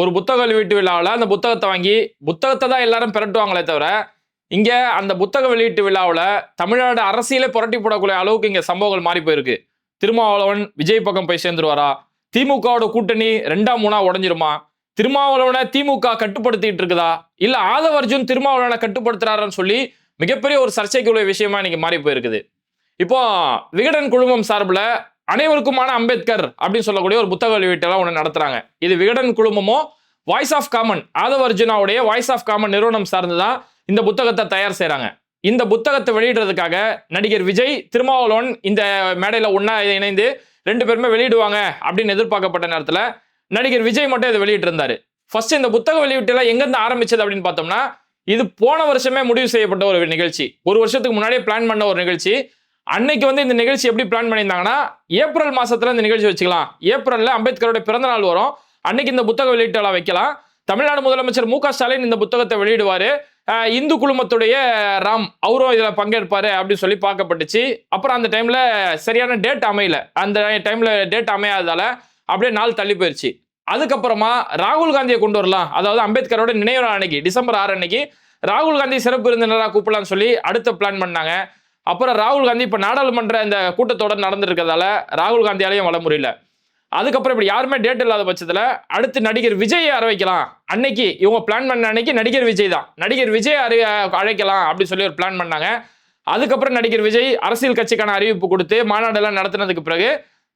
ஒரு புத்தக வெளியீட்டு விழாவில் அந்த புத்தகத்தை வாங்கி புத்தகத்தை தான் எல்லாரும் பிரட்டுவாங்களே தவிர இங்கே அந்த புத்தக வெளியீட்டு விழாவில் தமிழ்நாடு அரசியலே புரட்டி போடக்கூடிய அளவுக்கு இங்கே சம்பவங்கள் மாறி போயிருக்கு. திருமாவளவன் விஜய் பக்கம் போய் சேர்ந்துருவாரா? திமுகவோட கூட்டணி ரெண்டாம் மூணா உடஞ்சிருமா? திருமாவளவனை திமுக கட்டுப்படுத்திட்டு இருக்குதா? இல்லை ஆதவர்ஜுன் திருமாவளவனை கட்டுப்படுத்துறாருன்னு சொல்லி மிகப்பெரிய ஒரு சர்ச்சைக்குரிய விஷயமா இன்னைக்கு மாறி போயிருக்குது. இப்போ விகடன் குழுமம் சார்பில் அனைவருக்குமான அம்பேத்கர் அப்படின்னு சொல்லக்கூடிய ஒரு புத்தக வெளியீட்டெல்லாம் ஒன்று நடத்துறாங்க. இது விகடன் குழுமமோ வாய்ஸ் ஆஃப் காமன் ஆதவ அர்ஜுனாவுடைய வாய்ஸ் ஆஃப் காமன் நிறுவனம் சார்ந்து தான் இந்த புத்தகத்தை தயார் செய்கிறாங்க இந்த புத்தகத்தை வெளியிடுறதுக்காக நடிகர் விஜய் திருமாவளவன் இந்த மேடையில் ஒன்றா இணைந்து ரெண்டு பேருமே வெளியிடுவாங்க அப்படின்னு எதிர்பார்க்கப்பட்ட நேரத்தில் நடிகர் விஜய் மட்டும் இதை வெளியிட்டிருந்தாரு. ஃபர்ஸ்ட் இந்த புத்தக வெளியீட்டுலாம் எங்கேருந்து ஆரம்பிச்சது அப்படின்னு பார்த்தோம்னா இது போன வருஷமே முடிவு செய்யப்பட்ட ஒரு நிகழ்ச்சி. ஒரு வருஷத்துக்கு முன்னாடியே பிளான் பண்ண ஒரு நிகழ்ச்சி. அன்னைக்கு வந்து இந்த நிகழ்ச்சி எப்படி பிளான் பண்ணியிருந்தாங்கன்னா ஏப்ரல் மாசத்துல இந்த நிகழ்ச்சி வச்சுக்கலாம். ஏப்ரல்ல அம்பேத்கரோட பிறந்த நாள் வரும். அன்னைக்கு இந்த புத்தக வெளியீட்டெல்லாம் வைக்கலாம். தமிழ்நாடு முதலமைச்சர் மு க ஸ்டாலின் இந்த புத்தகத்தை வெளியிடுவார். இந்து குழுமத்துடைய ராம் அவரும் இதில் பங்கேற்பாரு அப்படின்னு சொல்லி பார்க்கப்பட்டுச்சு. அப்புறம் அந்த டைம்ல சரியான டேட் அமையல. அந்த டைம்ல டேட் அமையாததால அப்படியே நாள் தள்ளி போயிருச்சு. அதுக்கப்புறமா ராகுல் காந்தியை கொண்டு வரலாம். அதாவது அம்பேத்கரோட நினைவு நாள் அன்னைக்கு டிசம்பர் ஆறு அன்னைக்கு. ராகுல் காந்தி சிறப்பு விருந்தினராக கூப்பிடலாம்னு சொல்லி அடுத்த பிளான் பண்ணாங்க. அப்புறம் ராகுல் காந்தி இப்போ நாடாளுமன்ற இந்த கூட்டத்தொடர் நடந்திருக்கிறதால ராகுல் காந்தியாலையும் வர முடியல. அதுக்கப்புறம் இப்படி யாருமே டேட் இல்லாத பட்சத்தில் அடுத்து நடிகர் விஜயை அறிவிக்கலாம். அன்னைக்கு இவங்க பிளான் பண்ண அன்னைக்கு நடிகர் விஜய் தான். நடிகர் விஜய் அறி அழைக்கலாம் அப்படின்னு சொல்லி ஒரு பிளான் பண்ணாங்க. அதுக்கப்புறம் நடிகர் விஜய் அரசியல் கட்சிக்கான அறிவிப்பு கொடுத்து மாநாடெல்லாம் நடத்தினதுக்கு பிறகு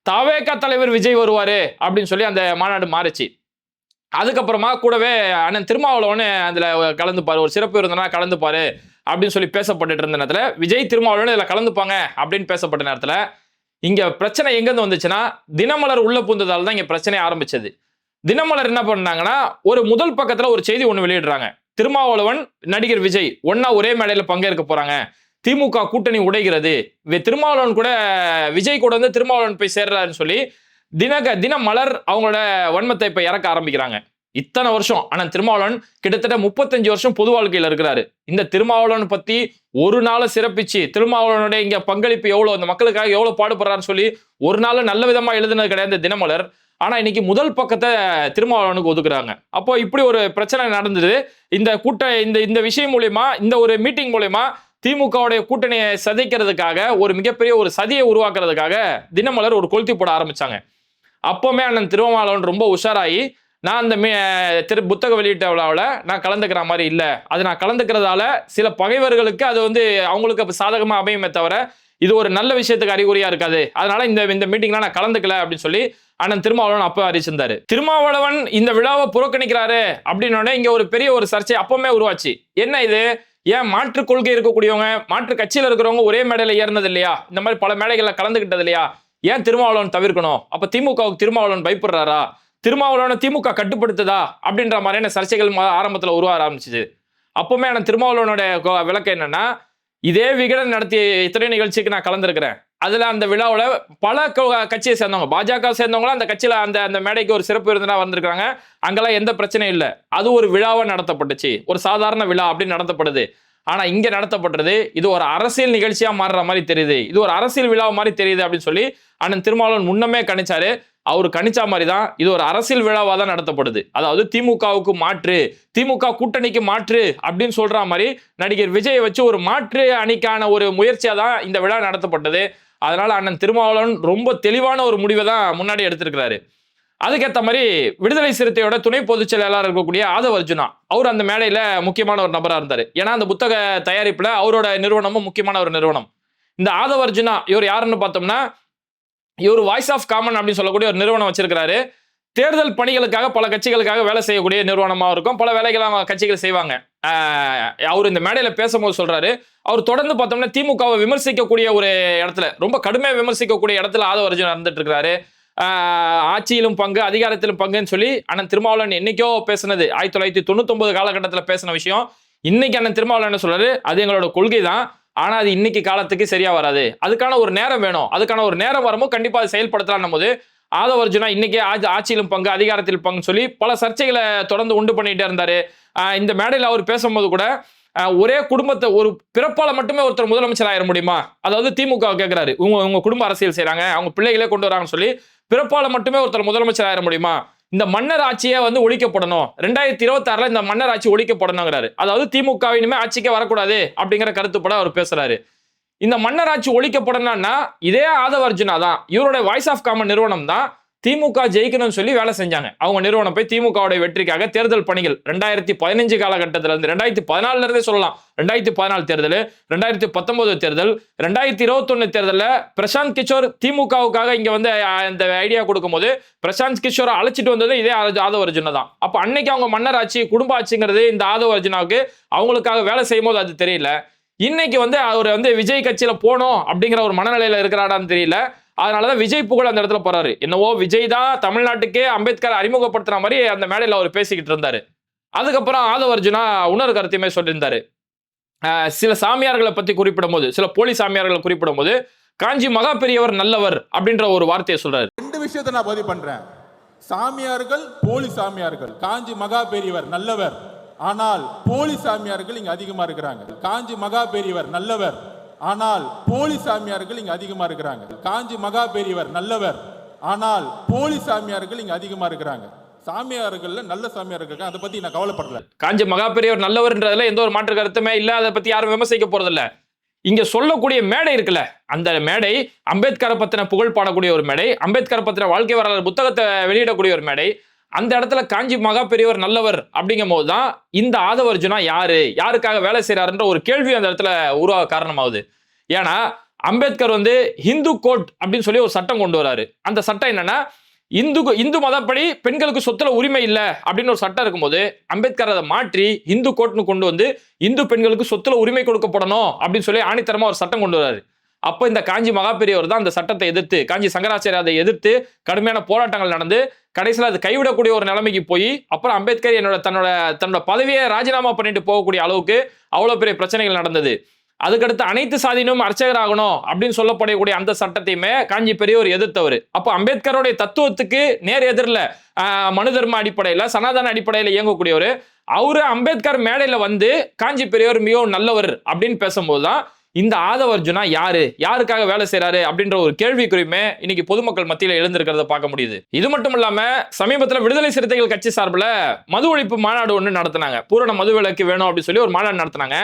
தவேகா தலைவர் விஜய் வருவார் அப்படின்னு சொல்லி அந்த மாநாடு மாறுச்சு. அதுக்கப்புறமா கூடவே அண்ணன் திருமாவளவனு அதில் கலந்துப்பார். ஒரு சிறப்பு இருந்தனா கலந்துப்பார் அப்படின்னு சொல்லி பேசப்பட்டுட்டு இருந்த நேரத்தில் விஜய் திருமாவளவன் இதில் கலந்துப்பாங்க அப்படின்னு பேசப்பட்ட நேரத்தில் இங்கே பிரச்சனை எங்கேருந்து வந்துச்சுன்னா தினமலர் உள்ளே பூந்ததால் தான் இங்கே பிரச்சனை ஆரம்பிச்சது. தினமலர் என்ன பண்ணாங்கன்னா ஒரு முதல் பக்கத்தில் ஒரு செய்தி ஒன்று வெளியிடுறாங்க. திருமாவளவன் நடிகர் விஜய் ஒன்னா ஒரே மேடையில் பங்கேற்க போகிறாங்க திமுக கூட்டணி உடைகிறது. திருமாவளவன் கூட விஜய் கூட வந்து திருமாவளவன் போய் சேர்றாருன்னு சொல்லி தினக தினமலர் அவங்களோட வன்மத்தை இப்போ இறக்க ஆரம்பிக்கிறாங்க. இத்தனை வருஷம். ஆனால் திருமாவளவன் கிட்டத்தட்ட முப்பத்தஞ்சு வருஷம் பொது வாழ்க்கையில் இருக்கிறாரு. இந்த திருமாவளவன் பத்தி ஒரு நாளை சிறப்பிச்சு திருமாவளவனுடைய இங்க பங்களிப்பு எவ்வளோ அந்த மக்களுக்காக எவ்வளோ பாடுபடுறாருன்னு சொல்லி ஒரு நாள் நல்ல விதமா எழுதுனது கிடையாது தினமலர். ஆனா இன்னைக்கு முதல் பக்கத்தை திருமாவளவனுக்கு ஒதுக்குறாங்க. அப்போ இப்படி ஒரு பிரச்சனை நடந்தது. இந்த கூட்ட இந்த இந்த விஷயம் மூலயமா இந்த ஒரு மீட்டிங் மூலயமா திமுகவுடைய கூட்டணியை சதைக்கிறதுக்காக ஒரு மிகப்பெரிய ஒரு சதியை உருவாக்குறதுக்காக தினமலர் ஒரு கொளுத்தி போட ஆரம்பிச்சாங்க. அப்போவுமே அண்ணன் திருமாவளவன் ரொம்ப உஷாராகி நான் அந்த மீ திரு புத்தக வெளியீட்டு விழாவில் நான் கலந்துக்கிற மாதிரி இல்லை. அது நான் கலந்துக்கிறதால சில பகைவர்களுக்கு அது வந்து அவங்களுக்கு சாதகமாக அமையுமே தவிர இது ஒரு நல்ல விஷயத்துக்கு அறிகுறியா இருக்காது. அதனால இந்த இந்த மீட்டிங்லாம் நான் கலந்துக்கல அப்படின்னு சொல்லி அண்ணன் திருமாவளவன் அப்போ அறிவிச்சிருந்தாரு. திருமாவளவன் இந்த விழாவை புறக்கணிக்கிறாரு அப்படின்னோடனே இங்க ஒரு பெரிய ஒரு சர்ச்சை அப்பவுமே உருவாச்சு. என்ன இது? ஏன் மாற்று கொள்கை இருக்கக்கூடியவங்க மாற்று கட்சியில இருக்கிறவங்க ஒரே மேடையில ஏறினது இல்லையா? இந்த மாதிரி பல மேடைகள்ல கலந்துக்கிட்டது இல்லையா? ஏன் திருமாவளவன் தவிர்க்கணும்? அப்ப திமுகவுக்கு திருமாவளவன் பயப்படுறாரா? திருமாவளவனை திமுக கட்டுப்படுத்துதா அப்படின்ற மாதிரியான சர்ச்சைகள் ஆரம்பத்தில் ஆரம்பத்துல ஆரம்பிச்சிது ஆரம்பிச்சுது. அப்பவுமே நான் திருமாவளவனுடைய விளக்கம் என்னன்னா இதே விகடன் நடத்திய இத்தனை நிகழ்ச்சிக்கு நான் கலந்துருக்கிறேன். அதில் அந்த விழாவில் பல க- கட்சியை சேர்ந்தவங்க பாஜக சேர்ந்தவங்களும் அந்த கட்சியில் அந்த அந்த மேடைக்கு ஒரு சிறப்பு விருந்தினா வந்திருக்காங்க அங்கெல்லாம் எந்த பிரச்சனையும் இல்லை. அது ஒரு விழாவாக நடத்தப்பட்டுச்சு. ஒரு சாதாரண விழா அப்படின்னு நடத்தப்படுது. ஆனா இங்க நடத்தப்படுறது இது ஒரு அரசியல் நிகழ்ச்சியா மாறுற மாதிரி தெரியுது. இது ஒரு அரசியல் விழா மாதிரி தெரியுது அப்படின்னு சொல்லி அண்ணன் திருமாவளவன் முன்னமே கணிச்சாரு. அவர் கணிச்சா மாதிரி தான் இது ஒரு அரசியல் விழாவாக தான் நடத்தப்படுது. அதாவது திமுகவுக்கு மாற்று திமுக கூட்டணிக்கு மாற்று அப்படின்னு சொல்ற மாதிரி நடிகர் விஜயை வச்சு ஒரு மாற்று அணிக்கான ஒரு முயற்சியாக தான் இந்த விழா நடத்தப்பட்டது. அதனால அண்ணன் திருமாவளவன் ரொம்ப தெளிவான ஒரு முடிவை தான் முன்னாடி எடுத்திருக்கிறாரு. அதுக்கேற்ற மாதிரி விடுதலை சிறுத்தையோட துணை பொதுச் செயலாளர் இருக்கக்கூடிய ஆதவ அர்ஜுனா அவர் அந்த மேடையில முக்கியமான ஒரு நபரா இருந்தாரு. ஏன்னா அந்த புத்தக தயாரிப்புல அவரோட நிறுவனமும் முக்கியமான ஒரு நிறுவனம். இந்த ஆதவ அர்ஜுனா இவர் யாருன்னு பார்த்தோம்னா இவர் வாய்ஸ் ஆஃப் காமன் அப்படின்னு சொல்லக்கூடிய ஒரு நிறுவனம் வச்சிருக்கிறாரு. தேர்தல் பணிகளுக்காக பல கட்சிகளுக்காக வேலை செய்யக்கூடிய நிறுவனமாக இருக்கும். பல வேலைகளை அவங்க கட்சிகள் செய்வாங்க. அவர் இந்த மேடையில் பேசும்போது சொல்கிறாரு அவர் தொடர்ந்து பார்த்தோம்னா திமுகவை விமர்சிக்கக்கூடிய ஒரு இடத்துல ரொம்ப கடுமையாக விமர்சிக்கக்கூடிய இடத்துல ஆதவ அர்ஜுன் நடந்துட்டு இருக்கிறாரு. ஆட்சியிலும் பங்கு அதிகாரத்திலும் பங்குன்னு சொல்லி அண்ணன் திருமாவளவன் என்னைக்கோ பேசினது. ஆயிரத்தி தொள்ளாயிரத்தி தொண்ணூத்தொன்பது காலகட்டத்தில் பேசின விஷயம். இன்னைக்கு அண்ணன் திருமாவளவன் என்ன சொல்றாரு? அது எங்களோட கொள்கை தான் ஆனா அது இன்னைக்கு காலத்துக்கு சரியா வராது. அதுக்கான ஒரு நேரம் வேணும். அதுக்கான ஒரு நேரம் வரமோ கண்டிப்பா அதை செயல்படுத்தலாம் போது ஆதவர்ஜுனா இன்னைக்கு ஆட்சி- ஆட்சியிலும் பங்கு அதிகாரத்தில் பங்குன்னு சொல்லி பல சர்ச்சைகளை தொடர்ந்து உண்டு பண்ணிட்டே இருந்தாரு. இந்த மேடையில் அவர் பேசும்போது கூட ஒரே குடும்பத்தை ஒரு பிறப்பால மட்டுமே ஒருத்தர் முதலமைச்சர் ஆயிட முடியுமா? அதாவது திமுக கேட்கிறாரு உங்க உங்க குடும்ப அரசியல் செய்யறாங்க அவங்க பிள்ளைகளே கொண்டு வராங்கன்னு சொல்லி பிறப்பால மட்டுமே ஒருத்தர் முதலமைச்சர் ஆயிட முடியுமா? இந்த மன்னர் ஆட்சியை வந்து ஒழிக்கப்படணும். ரெண்டாயிரத்தி இருபத்தி இந்த மன்னர் ஆட்சி ஒழிக்கப்படணுங்கிறாரு. அதாவது திமுகவினுமே இனிமே ஆட்சிக்கே வரக்கூடாது அப்படிங்கிற கருத்துப்பட அவர் பேசுறாரு. இந்த மன்னர் ஆட்சி ஒழிக்கப்படணும்னா இதே ஆதவர்ஜுனா தான். இவருடைய வாய்ஸ் ஆஃப் காமன் நிறுவனம் தான். திமுக ஜெயிக்கணும்னு சொல்லி வேலை செஞ்சாங்க. அவங்க நிறுவனம் போய் திமுகவுடைய வெற்றிக்காக தேர்தல் பணிகள் ரெண்டாயிரத்தி பதினஞ்சு காலகட்டத்தில் இருந்து ரெண்டாயிரத்தி பதினாலுல இருந்தே சொல்லலாம். ரெண்டாயிரத்தி பதினாலு தேர்தல் ரெண்டாயிரத்தி பத்தொன்பது தேர்தல் ரெண்டாயிரத்தி இருபத்தொன்னு தேர்தலில் பிரசாந்த் கிஷோர் திமுகவுக்காக இங்க வந்து இந்த ஐடியா கொடுக்கும்போது பிரசாந்த் கிஷோரை அழைச்சிட்டு வந்தது இதே ஆதவ அர்ஜுனா தான் அப்போ அன்னைக்கு அவங்க மன்னர் ஆட்சி குடும்ப ஆட்சிங்கிறது இந்த ஆதவ அர்ஜுனாவுக்கு அவங்களுக்காக வேலை செய்யும் போது அது தெரியல. இன்னைக்கு வந்து அவர் வந்து விஜய் கட்சியில போனோம் அப்படிங்கிற ஒரு மனநிலையில இருக்கிறாடான்னு தெரியல. அதனாலதான் விஜய் புகழ் அந்த இடத்துல போறாரு. என்னவோ விஜய் தான் தமிழ்நாட்டுக்கே அம்பேத்கர் அறிமுகப்படுத்துற மாதிரி அந்த மேடையில் அவர் பேசிக்கிட்டு இருந்தாரு. அதுக்கப்புறம் ஆதவ அர்ஜுனா உணர் கருத்தையுமே சொல்லியிருந்தாரு. சில சாமியார்களை பத்தி குறிப்பிடும் போது சில போலி சாமியார்களை குறிப்பிடும் போது காஞ்சி மகா பெரியவர் நல்லவர் அப்படின்ற ஒரு வார்த்தையை சொல்றாரு. ரெண்டு விஷயத்தை நான் பதிவு பண்றேன். சாமியார்கள் போலி சாமியார்கள். காஞ்சி மகா பெரியவர் நல்லவர். ஆனால் போலி சாமியார்கள் இங்க அதிகமா இருக்கிறாங்க. காஞ்சி மகா பெரியவர் நல்லவர். ஆனால் போலி சாமியார்கள் இங்க அதிகமா இருக்கிறாங்க. காஞ்சி மகா பெரியவர் நல்லவர். ஆனால் போலி சாமியார்கள் இங்க அதிகமா இருக்கிறாங்க. சாமியார்கள் நல்ல சாமியார்கள் இருக்காங்க. அதை பத்தி நான் கவலைப்படல. காஞ்சி மகா பெரியவர் நல்லவர்ன்றதுல எந்த ஒரு மாற்று கருத்துமே இல்ல. அதை பத்தி யாரும் விமர்சிக்க போறதில்ல. இங்க சொல்லக்கூடிய மேடை இருக்குல்ல. அந்த மேடை அம்பேத்கரை பத்தின புகழ் பாடக்கூடிய ஒரு மேடை அம்பேத்கரை பத்தின வாழ்க்கை வரலாறு புத்தகத்தை வெளியிடக்கூடிய ஒரு மேடை. அந்த இடத்துல காஞ்சி மகா பெரியவர் நல்லவர் அப்படிங்கும் போது தான் இந்த ஆதவர்ஜுனா யாரு? யாருக்காக வேலை செய்யறாருன்ற ஒரு கேள்வி அந்த இடத்துல உருவாக காரணமாகுது. ஏன்னா அம்பேத்கர் வந்து ஹிந்து கோட் அப்படின்னு சொல்லி ஒரு சட்டம் கொண்டு வராரு. அந்த சட்டம் என்னன்னா இந்து இந்து மதப்படி பெண்களுக்கு சொத்துல உரிமை இல்லை அப்படின்னு ஒரு சட்டம் இருக்கும்போது அம்பேத்கர் அதை மாற்றி இந்து கோட்னு கொண்டு வந்து இந்து பெண்களுக்கு சொத்துல உரிமை கொடுக்கப்படணும் அப்படின்னு சொல்லி ஆணித்தரமா ஒரு சட்டம் கொண்டு வராரு. அப்போ இந்த காஞ்சி மகாபெரியவர் தான் அந்த சட்டத்தை எதிர்த்து காஞ்சி சங்கராச்சாரிய அதை எதிர்த்து கடுமையான போராட்டங்கள் நடந்து கடைசியில் அது கைவிடக்கூடிய ஒரு நிலைமைக்கு போய் அப்புறம் அம்பேத்கர் என்னோட தன்னோட தன்னோட பதவியை ராஜினாமா பண்ணிட்டு போகக்கூடிய அளவுக்கு அவ்வளோ பெரிய பிரச்சனைகள் நடந்தது. அதுக்கடுத்து அனைத்து சாதியினும் அர்ச்சகராகணும் அப்படின்னு சொல்லப்படக்கூடிய அந்த சட்டத்தையுமே காஞ்சி பெரியவர் எதிர்த்தவர். அப்போ அம்பேத்கருடைய தத்துவத்துக்கு நேர் எதிரில் மனு தர்ம அடிப்படையில் சனாதன அடிப்படையில் இயங்கக்கூடியவர். அவரு அம்பேத்கர் மேடையில் வந்து காஞ்சி பெரியவர் மிகவும் நல்லவர் அப்படின்னு பேசும்போது தான் இந்த ஆதவர்ஜுனா யாரு? யாருக்காக வேலை செய்யறாரு அப்படின்ற ஒரு கேள்விக்குறியுமே இன்னைக்கு பொதுமக்கள் மத்தியில் எழுந்திருக்கிறத பார்க்க முடியுது. இது மட்டும் இல்லாம சமீபத்தில் விடுதலை சிறுத்தைகள் கட்சி சார்பில் மது ஒழிப்பு மாநாடு ஒன்று நடத்தினாங்க. பூரண மது விலக்கு வேணும் அப்படின்னு சொல்லி ஒரு மாநாடு நடத்தினாங்க.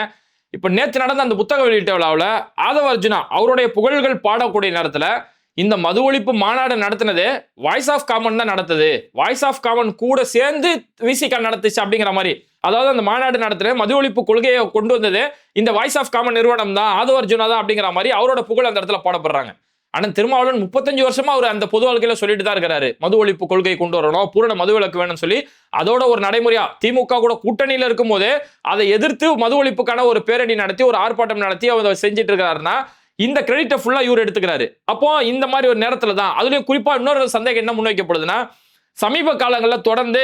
இப்ப நேற்று நடந்த அந்த புத்தக வெளியிட்ட விழாவில் ஆதவ அர்ஜுனா அவருடைய புகழ்கள் பாடக்கூடிய நேரத்தில் இந்த மது ஒழிப்பு மாநாடு நடத்தினது வாய்ஸ் ஆஃப் காமன் தான் நடத்துது. வாய்ஸ் ஆஃப் காமன் கூட சேர்ந்து விசிகா நடத்துச்சு அப்படிங்கிற மாதிரி. அதாவது அந்த மாநாடு நடத்துன மது ஒழிப்பு கொள்கையை கொண்டு வந்தது இந்த வாய்ஸ் ஆஃப் காமன் நிறுவனம் தான் ஆதவ அர்ஜுனா தான் அப்படிங்கிற மாதிரி அவரோட புகழ் அந்த இடத்துல பாடப்படுறாங்க. ஆனால் திருமாவளவன் முப்பத்தஞ்சு வருஷமா அவர் அந்த பொது வாழ்க்கையில சொல்லிட்டு தான் இருக்கிறாரு மது ஒழிப்பு கொள்கை கொண்டு வரணும் பூரண மது விலக்கு வேணும்னு சொல்லி. அதோட ஒரு நடைமுறையா திமுக கூட கூட்டணியில இருக்கும் போதே அதை எதிர்த்து மது ஒழிப்புக்கான ஒரு பேரணி நடத்தி ஒரு ஆர்ப்பாட்டம் நடத்தி அவர் செஞ்சுட்டு இருக்காருன்னா இந்த கிரெடிட்டை ஃபுல்லாக இவர் எடுத்துக்கிறாரு. அப்போ இந்த மாதிரி ஒரு நேரத்தில் தான். அதுலேயும் குறிப்பாக இன்னொரு சந்தேகம் என்ன முன்வைக்கப்படுதுன்னா சமீப காலங்களில் தொடர்ந்து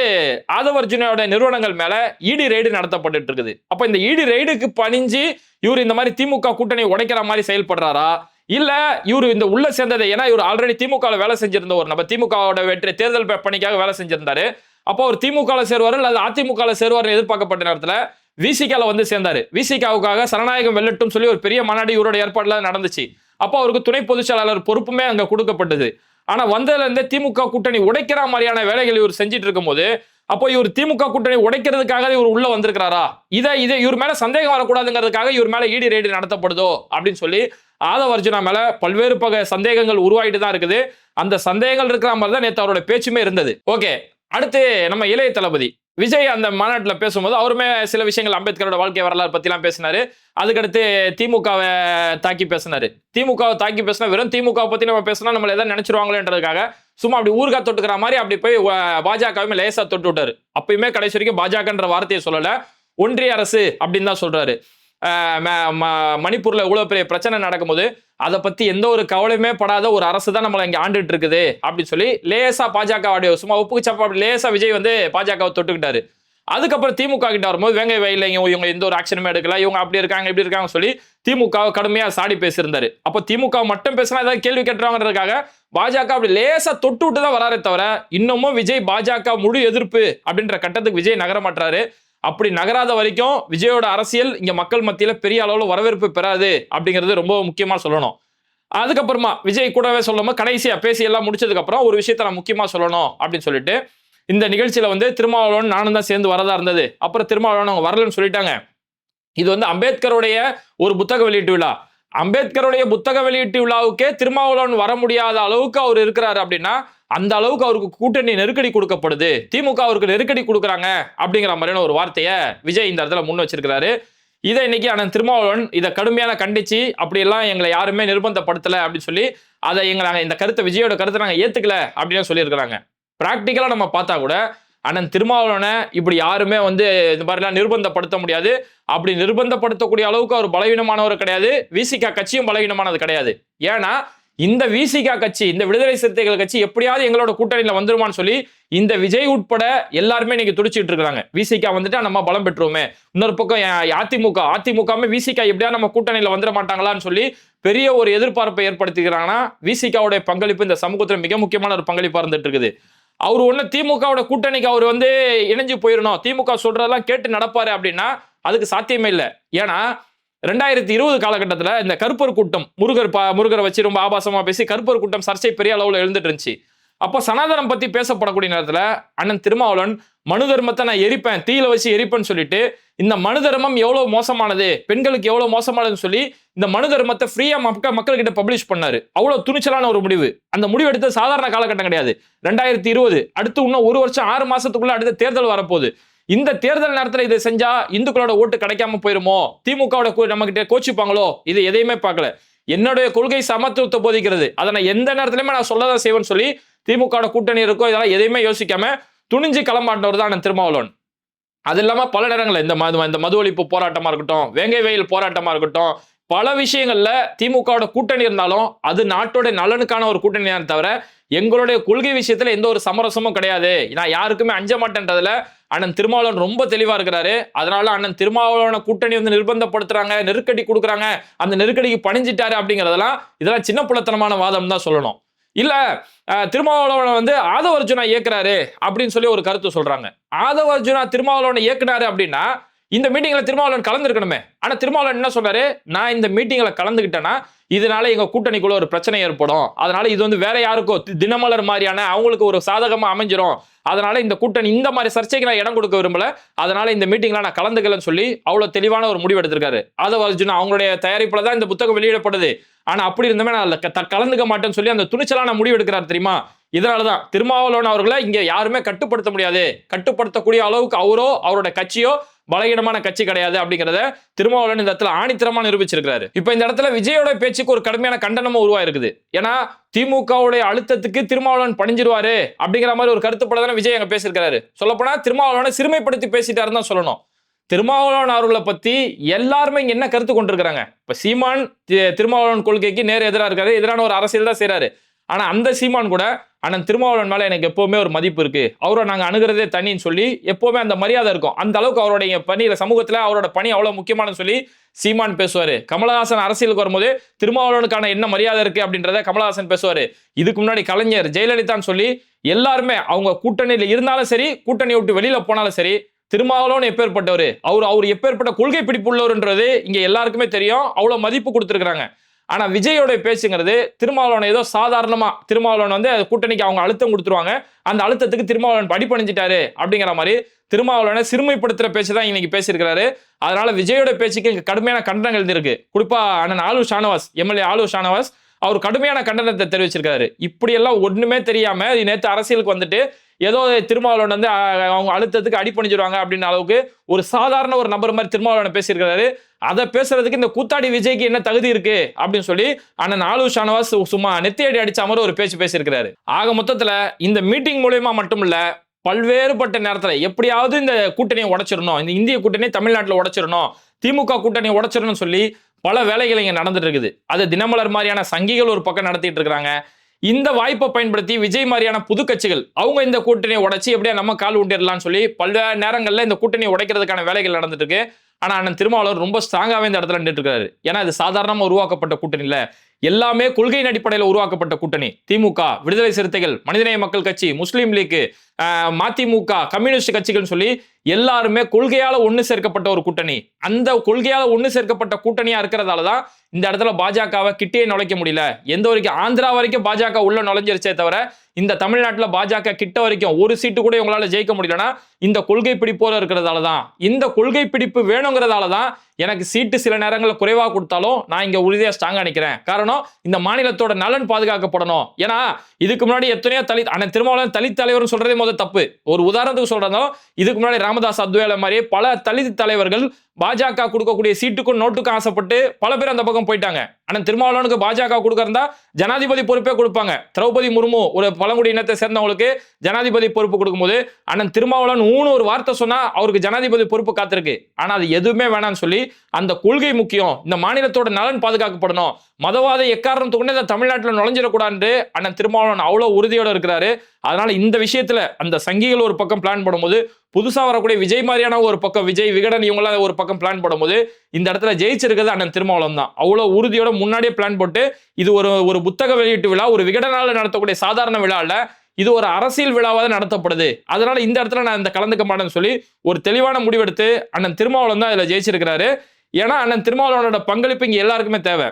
ஆதவர்ஜுனோட நிறுவனங்கள் மேல இடி ரெய்டு நடத்தப்பட்டு இருக்குது. அப்ப இந்த இடி ரெய்டுக்கு பணிஞ்சு இவர் இந்த மாதிரி திமுக கூட்டணி உடைக்கிற மாதிரி செயல்படுறாரா? இல்ல இவர் இந்த உள்ள சேர்ந்ததை ஏன்னா இவர் ஆல்ரெடி திமுக வேலை செஞ்சிருந்த ஒரு நம்ம திமுகவோட வெற்றி தேர்தல் பணிக்காக வேலை செஞ்சிருந்தாரு. அப்போ அவர் திமுக சேருவார் அல்லது அதிமுக சேருவார் எதிர்பார்க்கப்பட்ட நேரத்தில் விசிகால வந்து சேர்ந்தாரு. விசிகாவுக்காக சரணாயகம் வெல்லட்டும் சொல்லி ஒரு பெரிய மாநாடு இவரோட ஏற்பாடுல நடந்துச்சு. அப்போ அவருக்கு துணை பொதுச் செயலாளர் பொறுப்புமே அங்க கொடுக்கப்பட்டது. ஆனா வந்ததுல இருந்தே திமுக கூட்டணி உடைக்கிற மாதிரியான வேலைகள் இவர் செஞ்சிட்டு இருக்கும்போது அப்போ இவர் திமுக கூட்டணி உடைக்கிறதுக்காக இவர் உள்ள வந்திருக்கிறாரா? இதை இதை இவர் மேல சந்தேகம் வரக்கூடாதுங்கிறதுக்காக இவர் மேல ஈடி ரெய்டு நடத்தப்படுதோ? அப்படின்னு சொல்லி ஆதவ அர்ஜுனா மேல பல்வேறு பக சந்தேகங்கள் உருவாகிட்டு தான் இருக்குது. அந்த சந்தேகங்கள் இருக்கிற மாதிரி தான் நேற்று அவரோட பேச்சுமே இருந்தது. ஓகே அடுத்து நம்ம இளைய தளபதி. விஜய் அந்த மாநாட்டில் பேசும்போது அவருமே சில விஷயங்கள் அம்பேத்கரோட வாழ்க்கை வரலாறு பற்றிலாம் பேசினாரு. அதுக்கடுத்து திமுகவை தாக்கி பேசினாரு. திமுகவை தாக்கி பேசினா வெறும் திமுகவை பற்றி நம்ம பேசினா நம்மள எதாவது நினச்சிருவாங்களேன்றதுக்காக சும்மா அப்படி ஊர்கா தொட்டுக்கிற மாதிரி அப்படி போய் பாஜகவுமே லேசாக தொட்டு விட்டாரு. அப்பயுமே கடைசி வரைக்கும் பாஜகன்ற வார்த்தையை சொல்லலை. ஒன்றிய அரசு அப்படின்னு தான் சொல்கிறாரு மணிப்பூர்ல இவ்வளவு பெரிய பிரச்சனை நடக்கும்போது அதை பத்தி எந்த ஒரு கவலையுமே படாத ஒரு அரசு தான் நம்மளை இங்க ஆண்டுட்டு இருக்குது அப்படின்னு சொல்லி லேசா பாஜக சும்மா ஒப்புக்கு சப்பா அப்படி லேசா விஜய் வந்து பாஜகவை தொட்டுக்கிட்டாரு. அதுக்கப்புறம் திமுக கிட்ட வரும்போது வேங்க வயல இவங்க எந்த ஒரு ஆக்ஷனுமே எடுக்கல இவங்க அப்படி இருக்காங்க இப்படி இருக்காங்க சொல்லி திமுக கடுமையா சாடி பேசியிருந்தாரு. அப்போ திமுக மட்டும் பேசினா ஏதாவது கேள்வி கேட்டுறாங்கிறதுக்காக பாஜக அப்படி லேசா தொட்டு விட்டு தான் வராரே தவிர இன்னமும் விஜய் பாஜக முழு எதிர்ப்பு அப்படின்ற கட்டத்துக்கு விஜய் நகர மாட்டாரு அப்படி நகராத வரைக்கும் விஜயோட அரசியல் இங்க மக்கள் மத்தியில பெரிய அளவுல வரவேற்பு பெறாது அப்படிங்கிறது ரொம்ப முக்கியமா சொல்லணும். அதுக்கப்புறமா விஜய் கூடவே சொல்லாம கடைசியா பேசி எல்லாம் முடிச்சதுக்கு அப்புறம் ஒரு விஷயத்த நான் முக்கியமா சொல்லணும் அப்படின்னு சொல்லிட்டு இந்த நிகழ்ச்சியில வந்து திருமாவளவன் நானும் தான் சேர்ந்து வரதா இருந்தது. அப்புறம் திருமாவளவன் அவங்க வரலன்னு சொல்லிட்டாங்க. இது வந்து அம்பேத்கருடைய ஒரு புத்தக வெளியீட்டு விழா. அம்பேத்கருடைய புத்தக வெளியீட்டு விழாவுக்கே திருமாவளவன் வர முடியாத அளவுக்கு அவர் இருக்கிறாரு அப்படின்னா அந்த அளவுக்கு அவருக்கு கூட்டணி நெருக்கடி கொடுக்கப்படுது. திமுக அவருக்கு நெருக்கடி கொடுக்குறாங்க அப்படிங்கிற மாதிரியான ஒரு வார்த்தையை விஜய் இந்த இடத்துல முன் வச்சிருக்கிறாரு. இதை இன்னைக்கு அண்ணன் திருமாவளவன் இதை கடுமையான கண்டிச்சு அப்படியெல்லாம் எங்களை யாருமே நிர்பந்தப்படுத்தல அப்படின்னு சொல்லி அதை எங்க நாங்கள் இந்த கருத்தை விஜயோட கருத்தை நாங்கள் ஏத்துக்கல அப்படின்னு சொல்லியிருக்கிறாங்க. ப்ராக்டிக்கலா நம்ம பார்த்தா கூட அண்ணன் திருமாவளவனை இப்படி யாருமே வந்து இந்த மாதிரிலாம் நிர்பந்தப்படுத்த முடியாது. அப்படி நிர்பந்தப்படுத்தக்கூடிய அளவுக்கு அவர் பலவீனமானவர் கிடையாது. விசிகா கட்சியும் பலவீனமானது கிடையாது. ஏன்னா இந்த விசிகா கட்சி இந்த விடுதலை சிறுத்தைகள் கட்சி எப்படியாவது எங்களோட கூட்டணியில வந்துருமான்னு சொல்லி இந்த விஜய் உட்பட எல்லாருமே இன்னைக்கு துடிச்சிட்டு இருக்காங்க விசிகா வந்துட்டா நம்ம பலம் பெற்றுவோமே. இன்னொரு பக்கம் அதிமுக அதிமுகவுமே விசிகா எப்படியா நம்ம கூட்டணியில வந்துட மாட்டாங்களான்னு சொல்லி பெரிய ஒரு எதிர்பார்ப்பை ஏற்படுத்திக்கிறாங்கன்னா விசிகாவுடைய பங்களிப்பு இந்த சமூகத்துல மிக முக்கியமான ஒரு பங்களிப்பா இருந்துட்டு இருக்குது. அவர் ஒன்று திமுகவோட கூட்டணிக்கு அவர் வந்து இணைஞ்சு போயிடணும் திமுக சொல்றதெல்லாம் கேட்டு நடப்பாரு அப்படின்னா அதுக்கு சாத்தியமே இல்லை. ஏன்னா ரெண்டாயிரத்தி இருபது காலகட்டத்தில் இந்த கருப்பர் கூட்டம் முருகர் பா முருகரை வச்சு ரொம்ப ஆபாசமாக பேசி கருப்பர் கூட்டம் சர்ச்சை பெரிய அளவில் எழுந்துட்டு இருந்துச்சு. அப்போ சனாதனம் பற்றி பேசப்படக்கூடிய நேரத்தில் அண்ணன் திருமாவளவன் மனு தர்மத்தை நான் எரிப்பேன் தீயில வச்சு எரிப்பேன்னு சொல்லிட்டு இந்த மனு தர்மம் எவ்வளோ மோசமானது? பெண்களுக்கு எவ்வளோ மோசமானதுன்னு சொல்லி இந்த மனு தர்மத்தை ஃப்ரீயாக மக்க மக்கள்கிட்ட பப்ளிஷ் பண்ணாரு. அவ்வளோ துணிச்சலான ஒரு முடிவு. அந்த முடிவு எடுத்த சாதாரண காலகட்டம் கிடையாது. ரெண்டாயிரத்தி இருபது அடுத்து இன்னும் ஒரு வருஷம் ஆறு மாசத்துக்குள்ள அடுத்த தேர்தல் வரப்போகுது. இந்த தேர்தல் நேரத்தில் இதை செஞ்சா இந்துக்களோட ஓட்டு கிடைக்காம போயிருமோ? திமுகவோட நம்ம கிட்ட கோச்சிப்பாங்களோ? இது எதையுமே பார்க்கல. என்னுடைய கொள்கை சமத்துவத்தை போதிக்கிறது. அதை நான் எந்த நேரத்திலுமே நான் சொல்லதான் செய்வேன்னு சொல்லி திமுகவோட கூட்டணி இருக்கோ இதெல்லாம் எதையுமே யோசிக்காம துணிஞ்சு களமாட்டினவர் தான் அண்ணன் திருமாவளவன். அது இல்லாமல் பல நேரங்களில் இந்த மது இந்த மது ஒழிப்பு போராட்டமாக இருக்கட்டும் வேங்கை வெயில் போராட்டமாக இருக்கட்டும் பல விஷயங்கள்ல திமுகவோட கூட்டணி இருந்தாலும் அது நாட்டோட நலனுக்கான ஒரு கூட்டணியா தவிர எங்களுடைய கொள்கை விஷயத்துல எந்த ஒரு சமரசமும் கிடையாது. நான் யாருக்குமே அஞ்ச மாட்டேன்றதுல அண்ணன் திருமாவளவன் ரொம்ப தெளிவா இருக்கிறாரு. அதனால அண்ணன் திருமாவளவனை கூட்டணி வந்து நிர்பந்தப்படுத்துறாங்க நெருக்கடி கொடுக்குறாங்க அந்த நெருக்கடிக்கு பணிஞ்சிட்டாரு அப்படிங்கிறதெல்லாம் இதெல்லாம் சின்ன புலத்தனமான வாதம் தான் சொல்லணும். இல்ல திருமாவளவனை வந்து ஆதவ அர்ஜுனா இயக்குறாரு அப்படின்னு சொல்லி ஒரு கருத்து சொல்றாங்க. ஆதவ அர்ஜுனா திருமாவளவனை இயக்குனாரு அப்படின்னா இந்த மீட்டிங்ல திருமாவளவன் கலந்துருக்கணுமே. ஆனா திருமாவளவன் என்ன சொன்னாரு? நான் இந்த மீட்டிங்ல கலந்துக்கிட்டேன்னா இதனால எங்க கூட்டணிக்குள்ள ஒரு பிரச்சனை ஏற்படும். அதனால இது வந்து வேற யாருக்கோ தினமலர் மாதிரியான அவங்களுக்கு ஒரு சாதகமா அமைஞ்சிரும். அதனால இந்த கூட்டணி இந்த மாதிரி சர்ச்சைக்கு நான் இடம் கொடுக்க விரும்பல. அதனால இந்த மீட்டிங்ல நான் கலந்துக்கலன்னு சொல்லி அவ்வளவு தெளிவான ஒரு முடிவு எடுத்திருக்காரு. அதை வச்சுனா அவங்களுடைய தயாரிப்புல தான் இந்த புத்தகம் வெளியிடப்படுது. ஆனா அப்படி இருந்தமே நான் அதில் க- த- கலந்துக்க மாட்டேன்னு சொல்லி அந்த துணிச்சலான முடிவு எடுக்கிறார் தெரியுமா? இதனாலதான் திருமாவளவன் அவர்களை இங்க யாருமே கட்டுப்படுத்த முடியாது. கட்டுப்படுத்தக்கூடிய அளவுக்கு அவரோ அவரோட கட்சியோ பலகீனமான கட்சி கிடையாது அப்படிங்கிறத திருமாவளவன் இந்த இடத்துல ஆணித்தரமா நிரூபிச்சிருக்கிறாரு. இப்ப இந்த இடத்துல விஜயோட பேச்சுக்கு ஒரு கடுமையான கண்டனமும் உருவாயிருக்குது. ஏன்னா திமுகவுடைய அழுத்தத்துக்கு திருமாவளவன் பணிஞ்சிருவாரு அப்படிங்கிற மாதிரி ஒரு கருத்துப்பட தானே விஜய் அங்க பேசியிருக்காரு சொல்லப்போனா திருமாவளவனை சிறுமைப்படுத்தி பேசிட்டாருன்னு தான் சொல்லணும். திருமாவளவன் அவர்களை பத்தி எல்லாருமே இங்க என்ன கருத்து கொண்டிருக்கிறாங்க? இப்ப சீமான் தி- திருமாவளவன் கொள்கைக்கு நேர் எதிராக இருக்காரு எதிரான ஒரு அரசியல் தான் செய்யறாரு ஆனால் அந்த சீமான் கூட ஆனால் திருமாவளவன் மேலே எனக்கு எப்போவுமே ஒரு மதிப்பு இருக்கு. அவரை நாங்கள் அணுகிறதே தண்ணின்னு சொல்லி எப்போவுமே அந்த மரியாதை இருக்கும். அந்த அளவுக்கு அவருடைய பணியில் சமூகத்தில் அவரோட பணி அவ்வளோ முக்கியமானு சொல்லி சீமான் பேசுவார். கமலஹாசன் அரசியலுக்கு வரும்போது திருமாவளவனுக்கான என்ன மரியாதை இருக்கு? அப்படின்றத கமலஹாசன் பேசுவார். இதுக்கு முன்னாடி கலைஞர் ஜெயலலிதான்னு சொல்லி எல்லாருமே அவங்க கூட்டணியில் இருந்தாலும் சரி கூட்டணியை விட்டு வெளியில் போனாலும் சரி திருமாவளவன் எப்பேற்பட்டவர்? அவர் அவர் எப்பேற்பட்ட கொள்கை பிடிப்புள்ளவர்ன்றது இங்கே எல்லாருக்குமே தெரியும். அவ்வளோ மதிப்பு கொடுத்துருக்குறாங்க. ஆனால் விஜயோட பேச்சுங்கிறது திருமாவளவன் ஏதோ சாதாரணமாக திருமாவளவன் வந்து கூட்டணிக்கு அவங்க அழுத்தம் கொடுத்துருவாங்க. அந்த அழுத்தத்துக்கு திருமாவளவன் படிப்பணிஞ்சிட்டாரு அப்படிங்கிற மாதிரி திருமாவளவனை சிறுமைப்படுத்துகிற பேச்சு தான் இன்னைக்கு பேசியிருக்கிறாரு. அதனால விஜயோட பேச்சுக்கு இங்கே கடுமையான கண்டனங்கள் இருந்திருக்கு குறிப்பாக அண்ணன் ஆலு ஷானவாஸ் எம்எல்ஏ ஆலு ஷானவாஸ் அவர் கடுமையான கண்டனத்தை தெரிவிச்சிருக்காரு. இப்படியெல்லாம் ஒன்றுமே தெரியாமல் நேற்று அரசியலுக்கு வந்துட்டு ஏதோ திருமாவளவன் வந்து அவங்க அழுத்தத்துக்கு அடிப்பணிஞ்சிருவாங்க அப்படின்ற அளவுக்கு ஒரு சாதாரண ஒரு நபர் மாதிரி திருமாவளவன் பேசியிருக்கிறாரு. அதை பேசுறதுக்கு இந்த கூத்தாடி விஜய்க்கு என்ன தகுதி இருக்கு? அப்படின்னு சொல்லி அண்ணன் ஆலு ஷானவாஸ் சும்மா நெத்தியடி அடிச்ச மாதிரி ஒரு பேச்சு பேசியிருக்கிறாரு. ஆக மொத்தத்துல இந்த மீட்டிங் மூலயமா மட்டும் இல்ல பல்வேறுபட்ட நேரத்துல எப்படியாவது இந்த கூட்டணியை உடைச்சிடணும் இந்த இந்திய கூட்டணியை தமிழ்நாட்டில் உடைச்சிடணும் திமுக கூட்டணியை உடைச்சிடணும்னு சொல்லி பல வேலைகள் இங்கே நடந்துட்டு இருக்குது. அது தினமலர் மாதிரியான சங்கிகள் ஒரு பக்கம் நடத்திட்டு இருக்கிறாங்க. இந்த வாய்ப்பை பயன்படுத்தி விஜய் மாதிரியான புது கட்சிகள் அவங்க இந்த கூட்டணியை உடைச்சி எப்படியா நம்ம கால் ஊண்டிடலாம்னு சொல்லி பல்வேறு நேரங்கள்ல இந்த கூட்டணியை உடைக்கிறதுக்கான வேலைகள் நடந்துட்டு இருக்கு. ஆனா அண்ணன் திருமாவளவர் ரொம்ப ஸ்ட்ராங்காவே இந்த இடத்துல நின்றுட்டு இருக்காரு. ஏன்னா இது சாதாரணமா உருவாக்கப்பட்ட கூட்டணி இல்ல எல்லாமே கொள்கையின் அடிப்படையில் உருவாக்கப்பட்ட கூட்டணி. திமுக விடுதலை சிறுத்தைகள் மனிதநேய மக்கள் கட்சி முஸ்லீம் லீக் மதிமுக கம்யூனிஸ்ட் கட்சிகள்னு சொல்லி எல்லாருமே கொள்கையால ஒண்ணு சேர்க்கப்பட்ட ஒரு கூட்டணி. அந்த கொள்கையால ஒண்ணு சேர்க்கப்பட்ட கூட்டணியா இருக்கிறதால தான் இந்த இடத்துல பாஜகவை கிட்டே நுழைக்க முடியல. எந்த வரைக்கும் ஆந்திரா வரைக்கும் பாஜக உள்ள நுழைஞ்சிருச்சே தவிர இந்த தமிழ்நாட்டுல பாஜக கிட்ட வரைக்கும் ஒரு சீட்டு கூட இவங்களால ஜெயிக்க முடியலன்னா இந்த கொள்கை பிடிப்போல இருக்கிறதால தான். இந்த கொள்கை பிடிப்பு வேணுங்கிறதால தான் எனக்கு சீட்டு சில நேரங்களில் குறைவா கொடுத்தாலும் நான் இங்க உறுதியா ஸ்ட்ராங்கா நினைக்கிறேன் காரணம் இந்த மாநிலத்தோட நலன் பாதுகாக்கப்படணும். ஏன்னா இதுக்கு முன்னாடி எத்தனையோ தலித் ஆனால் திருமாவளவன் தலித் தலைவர்னு சொல்றதே முதல் தப்பு. ஒரு உதாரணத்துக்கு சொல்றதும் இதுக்கு முன்னாடி ராமதாஸ் அத்வேல மாதிரி பல தலித் தலைவர்கள் பாஜக கொடுக்கக்கூடிய சீட்டுக்கும் நோட்டுக்கும் ஆசைப்பட்டு பல பேர் அந்த பக்கம் போயிட்டாங்க. ஆனால் திருமாவளவனுக்கு பாஜக கொடுக்கறதா ஜனாதிபதி பொறுப்பே கொடுப்பாங்க. திரௌபதி முர்மு ஒரு பழங்குடி இனத்தை சேர்ந்தவங்களுக்கு ஜனாதிபதி பொறுப்பு கொடுக்கும்போது அண்ணன் திருமாவளவன் ஊனு ஒரு வார்த்தை சொன்னா அவருக்கு ஜனாதிபதி பொறுப்பு காத்திருக்கு. ஆனால் அது எதுவுமே வேணாம்னு சொல்லி அந்த கொள்கை முக்கியம். இந்த மாநிலத்தோட நலன் பாதுகாக்கப்படணும். மதவாத எக்காரணத்துக்கு இந்த தமிழ்நாட்டில் நுழைஞ்சிடக்கூடாது அண்ணன் திருமாவளவன் அவ்வளோ உறுதியோடு இருக்கிறாரு. அதனால இந்த விஷயத்துல அந்த சங்கிகள் ஒரு பக்கம் பிளான் பண்ணும்போது புதுசா வரக்கூடிய விஜய் மாதிரியான ஒரு பக்கம் விஜய் விகடன் இவங்களாம் ஒரு பக்கம் பிளான் பண்ணும்போது இந்த இடத்துல ஜெயிச்சிருக்கிறது அண்ணன் திருமாவளம் தான். அவ்வளவு உறுதியோட முன்னாடியே பிளான் போட்டு இது ஒரு ஒரு புத்தக வெளியீட்டு விழா ஒரு விகடனால நடத்தக்கூடிய சாதாரண விழா இது ஒரு அரசியல் விழாவாக நடத்தப்படுது. அதனால இந்த இடத்துல நான் இந்த கலந்துக்க மாட்டேன்னு சொல்லி ஒரு தெளிவான முடிவெடுத்து அண்ணன் திருமாவளம் தான் இதுல ஜெயிச்சிருக்கிறாரு. ஏன்னா அண்ணன் திருமாவளவனோட பங்களிப்பு இங்க எல்லாருக்குமே தேவை.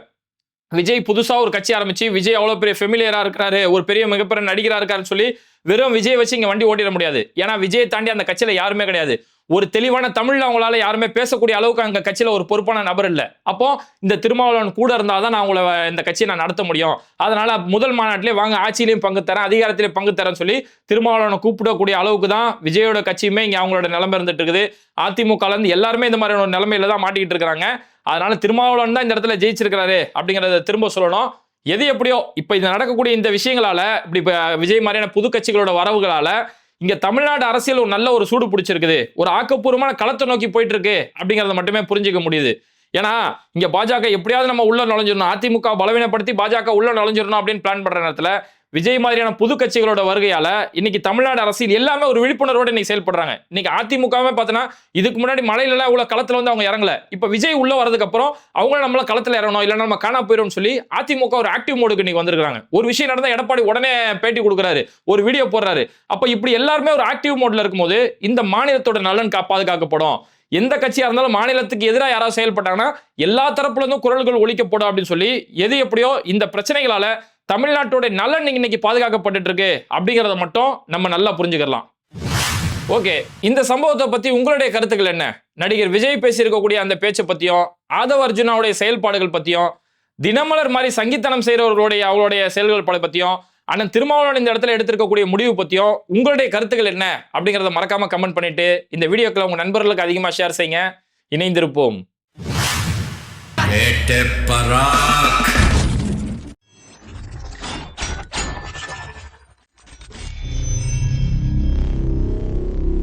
விஜய் புதுசாக ஒரு கட்சி ஆரம்பிச்சு விஜய் அவ்வளோ பெரிய ஃபெமிலியராக இருக்கிறாரு ஒரு பெரிய மிகப்பெரிய நடிகராக இருக்காருன்னு சொல்லி வெறும் விஜய் வச்சு இங்கே வண்டி ஓட்டிட முடியாது. ஏன்னா விஜயை தாண்டி அந்த கட்சியில் யாருமே கிடையாது. ஒரு தெளிவான தமிழ்ல அவங்களால யாருமே பேசக்கூடிய அளவுக்கு அங்க கட்சியில ஒரு பொறுப்பான நபர் இல்லை. அப்போ இந்த திருமாவளவன் கூட இருந்தாதான் நான் உங்களை இந்த கட்சியை நான் நடத்த முடியும். அதனால முதல் மாநாட்டிலே வாங்க ஆட்சியிலையும் பங்கு தரேன் அதிகாரத்திலையும் பங்கு தரேன்னு சொல்லி திருமாவளவனை கூப்பிடக்கூடிய அளவுக்கு தான் விஜயோட கட்சியுமே இங்க அவங்களோட நிலைமை இருந்துட்டு இருக்குது. அதிமுக இருந்து எல்லாருமே இந்த மாதிரியான ஒரு நிலைமையில தான் மாட்டிக்கிட்டு இருக்கிறாங்க. அதனால திருமாவளவன் தான் இந்த இடத்துல ஜெயிச்சிருக்கிறாரு அப்படிங்கறத திரும்ப சொல்லணும். எது எப்படியோ இப்ப இது நடக்கக்கூடிய இந்த விஷயங்களால இப்படி விஜய் மாதிரியான புது கட்சிகளோட வரவுகளால இங்க தமிழ்நாடு அரசியல் ஒரு நல்ல ஒரு சூடு பிடிச்சிருக்குது. ஒரு ஆக்கப்பூர்வமான களத்தை நோக்கி போயிட்டு இருக்கு. அப்படிங்கறத மட்டுமே புரிஞ்சுக்க முடியுது. ஏன்னா இங்க பாஜக எப்படியாவது நம்ம உள்ள நுழைஞ்சிடணும். அதிமுக பலவீனப்படுத்தி பாஜக உள்ள நுழைஞ்சிடணும் அப்படின்னு பிளான் பண்ற நேரத்துல விஜய் மாதிரியான புது கட்சிகளோட வருகையால இன்னைக்கு தமிழ்நாடு அரசியல் எல்லாமே ஒரு விழிப்புணர்வோடு இன்னைக்கு செயல்படுறாங்க. இன்னைக்கு அதிமுகவே பார்த்தோன்னா இதுக்கு முன்னாடி மழையில எல்லாம் களத்தில் களத்துல வந்து அவங்க இறங்கல. இப்ப விஜய் உள்ள வரதுக்கு அப்புறம் அவங்கள நம்மள களத்துல இறங்கணும் இல்லைன்னா நம்ம காணா போயிடும்னு சொல்லி அதிமுக ஒரு ஆக்டிவ் மோடுக்கு இன்னைக்கு வந்திருக்காங்க ஒரு விஷயம் நடந்தா எடப்பாடி உடனே பேட்டி கொடுக்குறாரு ஒரு வீடியோ போடுறாரு. அப்ப இப்படி எல்லாருமே ஒரு ஆக்டிவ் மோட்ல இருக்கும்போது இந்த மாநிலத்தோட நலன் கா- பாதுகாக்கப்படும். எந்த கட்சியாக இருந்தாலும் மாநிலத்துக்கு எதிராக யாராவது செயல்பட்டாங்கன்னா எல்லா தரப்புலேருந்தும் குரல்கள் ஒழிக்கப்படும் அப்படின்னு சொல்லி எது எப்படியோ இந்த பிரச்சனைகளால் தமிழ்நாட்டோட நலன் இன்னைக்கு பாதுகாக்கப்பட்டு இருக்கு அப்படிங்கிறத மட்டும் நம்ம நல்லா புரிஞ்சுக்கலாம் ஓகே இந்த சம்பவத்தை பற்றி உங்களுடைய கருத்துக்கள் என்ன? நடிகர் விஜய் பேசியிருக்கக்கூடிய அந்த பேச்சை பற்றியும் ஆதவ அர்ஜுனாவுடைய செயல்பாடுகள் பற்றியும் தினமலர் மாதிரி சங்கீத்தனம் செய்கிறவர்களுடைய அவருடைய செயல்கள் பற்றியும் ஆனால் திருமாவளவன் இந்த இடத்துல எடுத்திருக்கக்கூடிய முடிவு பற்றியும் உங்களுடைய கருத்துக்கள் என்ன அப்படிங்கிறத மறக்காம கமெண்ட் பண்ணிட்டு இந்த வீடியோக்களை உங்க நண்பர்களுக்கு அதிகமாக ஷேர் செய்யுங்க. இணைந்திருப்போம். பராக்.